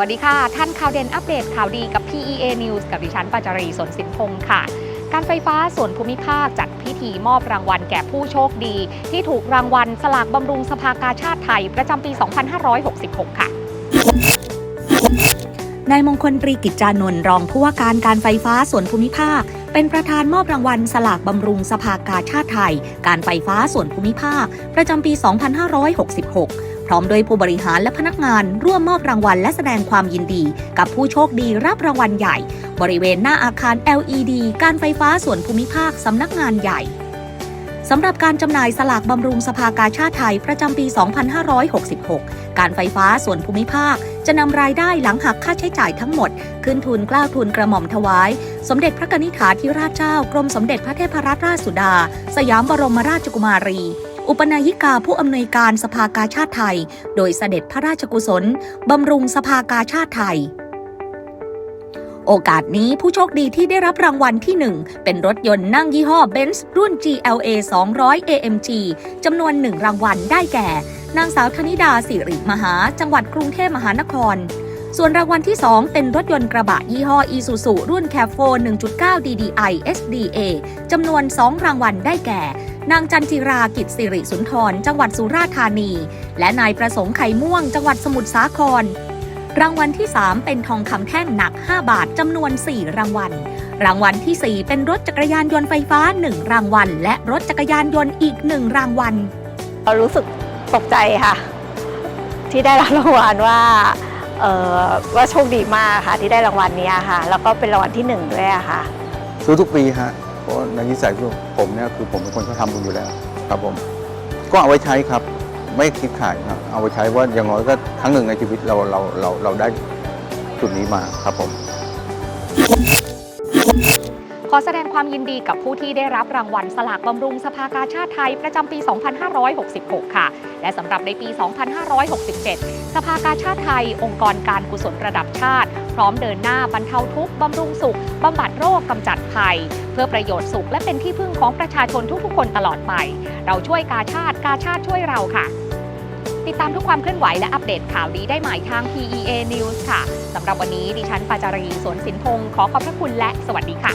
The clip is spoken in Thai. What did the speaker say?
วัสดีค่ะ ท่านข่าวเด่นอัปเดตข่าวดีกับ PEA News กับดิฉันปัจจารีสนสินพงศ์ค่ะ การไฟฟ้าส่วนภูมิภาคจัดพิธีมอบรางวัลแก่ผู้โชคดี ที่ถูกรางวัลสลากบำรุงสภากาชาติไทย ประจำปี 2566 ค่ะนายมงคลตรีกิจจานนท์รองผู้ว่าการการไฟฟ้าส่วนภูมิภาค เป็นประธานมอบรางวัลสลากบำรุงสภากาชาติไทย การไฟฟ้าส่วนภูมิภาค ประจำปี 2566 พร้อมโดยผู้บริหารและพนักงานร่วมมอบรางวัลและแสดงความยินดี กับผู้โชคดีรับรางวัลใหญ่ บริเวณหน้าอาคาร LED การไฟฟ้าส่วนภูมิภาคสำนักงานใหญ่สำหรับการจำหน่ายสลากบำรุงสภากาชาติไทยประจำปี 2566 การไฟฟ้าส่วนภูมิภาค จะนำรายได้หลังหักค่าใช้จ่ายทั้งหมด ขึ้นทุนกล้าทุนกระหม่อมถวาย สมเด็จพระกนิษฐาธิราชเจ้ากรมสมเด็จพระเทพรัตนราชสุดา สยามบรมราชกุมารี อุปนายิกาผู้อำนวยการสภากาชาติไทย โดยเสด็จพระราชกุศลบำรุงสภากาชาติไทยโอกาสนี้ผู้โชคดีที่ได้รับรางวัลที่ 1 เป็นรถยนต์นั่งยี่ห้อ Benz รุ่น GLA 200 AMG จำนวน 1 รางวัลได้แก่ นางสาวธนิดาสิริมหา จังหวัดกรุงเทพมหานคร ส่วนรางวัลที่ 2 เป็นรถยนต์กระบะยี่ห้อ Isuzu รุ่น c a f 4 1.9 DDI SDA จำนวน 2 รางวัลได้แก่ นางจันจิรากิจสิริสุนทร จังหวัดสุราษฎร์ธานี และนายประสงค์ไข่ม่วง จังหวัดสมุทรสาคร รางวัลที่ 3 เป็นทองคำแท่งหนัก 5 บาทจำนวน 4 รางวัล รางวัลทีสี่4 เป็นรถจักรยานยนต์ไฟฟ้า 1 รางวัล และรถจักรยานยนต์อีก 1 รางวัล รู้สึกตกใจค่ะ ที่ได้รับรางวัลว่า ว่าโชคดีมากค่ะที่ได้รางวัลนี้ค่ะ แล้วก็เป็นรางวัลที่หนึ่งด้วยค่ะ ซื้อทุกปีฮะเพราะในนิสัยผมเนี่ยคือผมเป็นคนชอบทำบุญอยู่แล้วครับผม ก็เอาไว้ใช้ครับ ไม่คิดขายครับ เอาไว้ใช้ว่าอย่างน้อยก็ครั้งหนึ่งในชีวิตเราเราเราเราได้จุดนี้มาครับผม อแสดงความยินดีกับผู้ที่ได้รับรางวัลสลากบำรุงสภากาชาติไทยประจำปี 2566 ค่ะ และสำหรับในปี 2567 สภากาชาติไทย องค์กรการกุศลระดับชาติ พร้อมเดินหน้าบรรเทาทุกข์บำรุงสุขบำบัดโรคกำจัดภัย เพื่อประโยชน์สุขและเป็นที่พึ่งของประชาชนทุกๆ คนตลอดไป เราช่วยกาชาติกาชาติช่วยเราค่ะติดตามทุกความเคลื่อนไหวและอัปเดตข่าวดีได้ใหม่ทาง PEA News ค่ะ สำหรับวันนี้ดิฉันปาจารีสวนสินพงศ์ขอขอบพระคุณและสวัสดีค่ะ